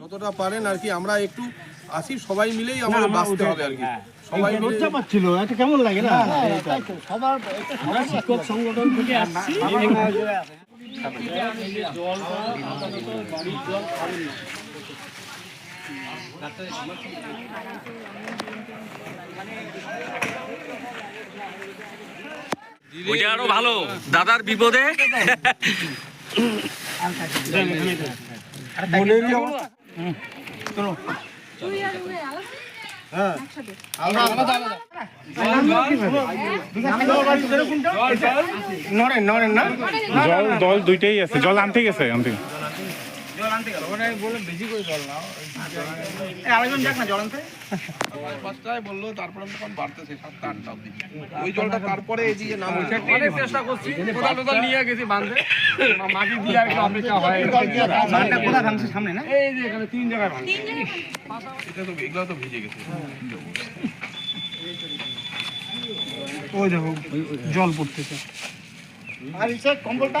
যতটা পারেন আর কি আমরা একটু আসি সবাই মিলেই আমাদের বাঁচতে হবে আর কি। সবাই মিলে লজ্জা পাচ্ছিল এটা কেমন লাগে না? আমরা শিক্ষক সংগঠন থেকে আসছি। ওইটা আরও ভালো দাদার বিপদে। নড়েন দুইটাই আছে। জল আনতে দুইটাই আছে জল আনতে গেছে আনতে আরেকজন যাক না জল আনতে পাঁচটায় বলল তারপরে তখন বাড়তেছে সাতটা আটটা অব্দি ওই জলটা তারপরে এই যে নাম অনেক চেষ্টা করছি কোদাল টোদাল নিয়ে গেছি বান্ধে মাটি দিয়ে আর অপেক্ষা হয়। বানটা কোথায় ভাঙছে সামনে না? এই যে এখানে তিন জায়গায় ভাঙছে। এটা তো এগুলো তো ভিজে গেছে। ওই দেখো জল পড়তেছে। আর কম্বলটা?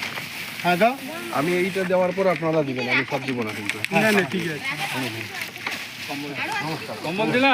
হ্যাঁ দাও। আমি এইটা দেওয়ার পর আপনারা দিবেন আমি সব দিব না কিন্তু। না না ঠিক আছে। কম্বল দিলা?